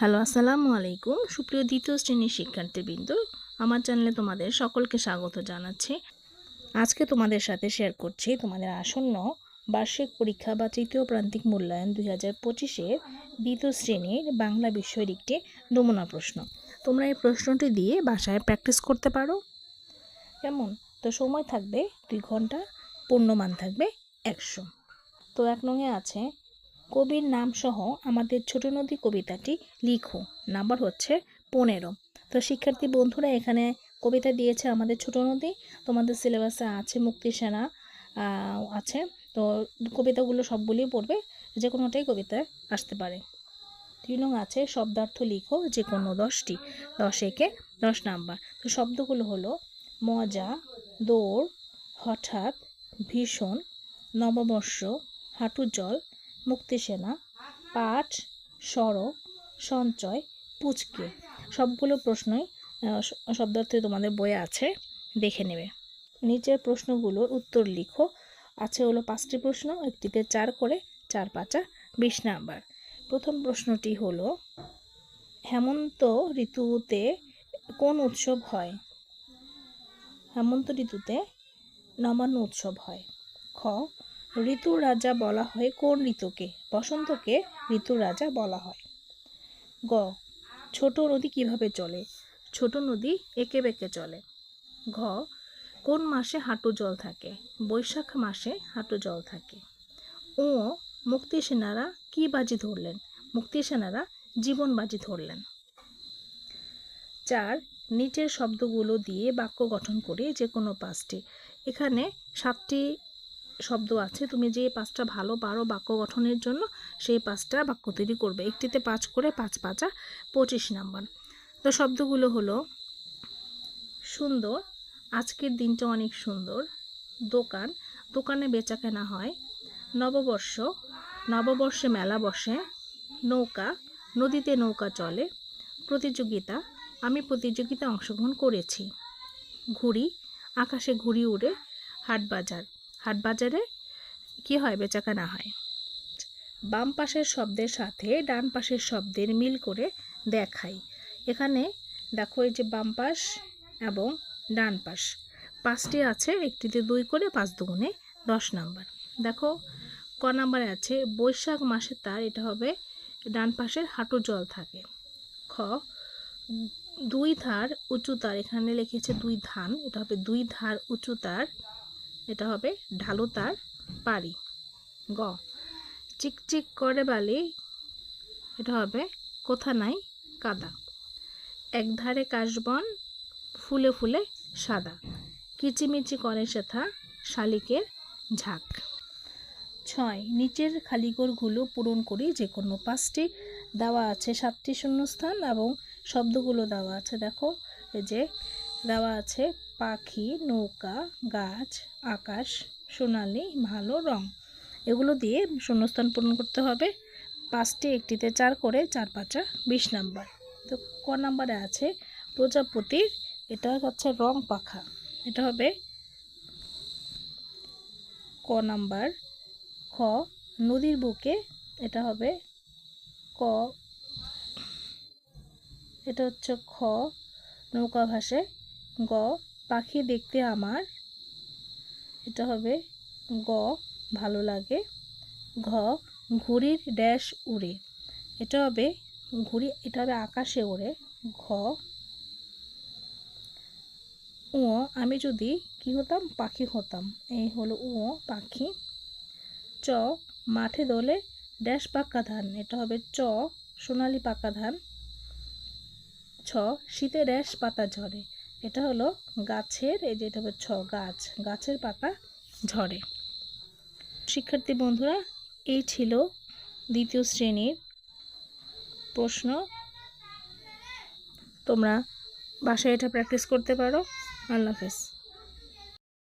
Hello, আসসালামু আলাইকুম। সুপ্রিয় দ্বিতীয় শ্রেণির শিক্ষার্থীবৃন্দ, আমার চ্যানেলে তোমাদের সকলকে স্বাগত জানাচ্ছি। আজকে তোমাদের সাথে শেয়ার করছি তোমাদের আসন্ন বার্ষিক পরীক্ষা বা তৃতীয় প্রান্তিক মূল্যায়ন দুই হাজার পঁচিশের দ্বিতীয় শ্রেণির বাংলা বিষয়ের একটি নমুনা প্রশ্ন। তোমরা এই প্রশ্নটি দিয়ে বাসায় প্র্যাকটিস করতে পারো। কেমন? তো সময় থাকবে দুই ঘণ্টা, পূর্ণমান থাকবে একশো। তো এক নঙে আছে কবির নাম সহ আমাদের ছোট নদী কবিতাটি লিখো। নাম্বার হচ্ছে পনেরো। তো শিক্ষার্থী বন্ধুরা, এখানে কবিতা দিয়েছে আমাদের ছোট নদী, তোমাদের সিলেবাসে আছে মুক্তি সেনা আছে। তো কবিতাগুলো সবগুলোই পড়বে যে কোনোটাই কবিতা আসতে পারে। তিন আছে, শব্দার্থ লিখো যে কোনো দশটি। দশ একে দশ নাম্বার। তো শব্দগুলো হলো মজা, দৌড়, হঠাৎ, ভীষণ, নববর্ষ, হাঁটু জল মুক্তিসেনা পাঠ সড়ক সঞ্চয়, পুচকে। সবগুলো প্রশ্নই শব্দার্থে তোমাদের বইয়ে আছে, দেখে নেবে। নিচের প্রশ্নগুলোর উত্তর লিখো। আছে হলো পাঁচটি প্রশ্ন, একটিতে চার করে, চার পাঁচা বিশ নাম্বার। প্রথম প্রশ্নটি হলো, হেমন্ত ঋতুতে কোন উৎসব হয়? হেমন্ত ঋতুতে নবান্ন উৎসব হয়। খ ঋতুর রাজা বলা হয় কোন ঋতুকে? বসন্তকে ঋতুর রাজা বলা হয়। গ, ছোট নদী কীভাবে চলে? ছোট নদী এঁকে বেঁকে চলে। ঘ, কোন মাসে হাঁটু জল থাকে? বৈশাখ মাসে হাঁটু জল থাকে। ও মুক্তি সেনারা কি বাজি ধরলেন? মুক্তি সেনারা জীবন বাজি ধরলেন। চার, নিচের শব্দগুলো দিয়ে বাক্য গঠন করে যে কোনো পাঁচটি। এখানে সাতটি শব্দ আছে, তুমি যে পাঁচটা ভালো পারো বাক্য গঠনের জন্য, সেই পাঁচটা বাক্য তৈরি করবে। একটিতে পাঁচ করে পাঁচ পাঁচা পঁচিশ নাম্বার। তো শব্দগুলো হলো, সুন্দর, আজকের দিনটা অনেক সুন্দর, দোকান, দোকানে বেচা কেনা হয়, নববর্ষ, নববর্ষে মেলা বসে, নৌকা, নদীতে নৌকা চলে, প্রতিযোগিতা, আমি প্রতিযোগিতা অংশগ্রহণ করেছি, ঘুড়ি, আকাশে ঘুড়ি উড়ে হাট বাজার। হাট বাজারে কি হয়, বেচাকেনা হয়। বাম পাশের শব্দের সাথে ডান পাশের শব্দের মিল করে দেখাই। এখানে দেখো এই যে বাম পাশ এবং ডান পাশ। পাঁচটি আছে, একটিতে দুই করে, পাঁচ দুগুণে দশ নাম্বার। দেখো, ক নাম্বারে আছে, বৈশাখ মাসে তার এটা হবে, ডান পাশের হাঁটু জল থাকে। খ, দুই ধার উঁচু তার, এখানে লিখেছে দুই ধান, এটা হবে দুই ধার উঁচু তার এটা হবে ঢালু তার পারি গ। চিকচিক করে বালি, এটা হবে কোথা নাই কাদা। এক ধারে কাশবন, ফুলে ফুলে সাদা। কিচিমিচি করে সেথা শালিকের ঝাঁক। ছয়। নিচের খালিগড়গুলো পূরণ করি যে কোনো পাঁচটি। দেওয়া আছে সাতটি শূন্যস্থান এবং শব্দগুলো দেওয়া আছে, দেখো। যে দেওয়া আছে, পাখি, নৌকা, গাছ, আকাশ, সোনালি, ভালো রং। এগুলো দিয়ে শূন্যস্থান পূরণ করতে হবে। পাঁচটি একটিতে চার করে চার পাঁচা বিশ নাম্বার। তো ক নাম্বারে আছে প্রজাপতির, এটা হচ্ছে রং পাখা। এটা হবে ক নাম্বার, খ নদীর বুকে, এটা হবে ক, এটা হচ্ছে খ নৌকা ভাসে। গ, পাখি দেখতে আমার। এটা হবে গ, ভালো লাগে। ঘ, ঘুড়ির ড্যাশ উড়ে। এটা হবে ঘুড়ি, এটা হবে আকাশে ওড়ে। ঘ ও আমি যদি কি হতাম? পাখি হতাম। এই হলো ও পাখি। চ, মাঠে দোলে ড্যাশ পাকা ধান। এটা হবে চ, সোনালি পাকা ধান। ছ, শীতে ড্যাশ পাতা ঝরে। এটা হলো গাছের, এই যে এটা হবে ছ গাছ, গাছের পাতা ঝরে। শিক্ষার্থী বন্ধুরা, এই ছিল দ্বিতীয় শ্রেণির প্রশ্ন। তোমরা বাসায় এটা প্র্যাকটিস করতে পারো। আল্লাহ হাফেজ।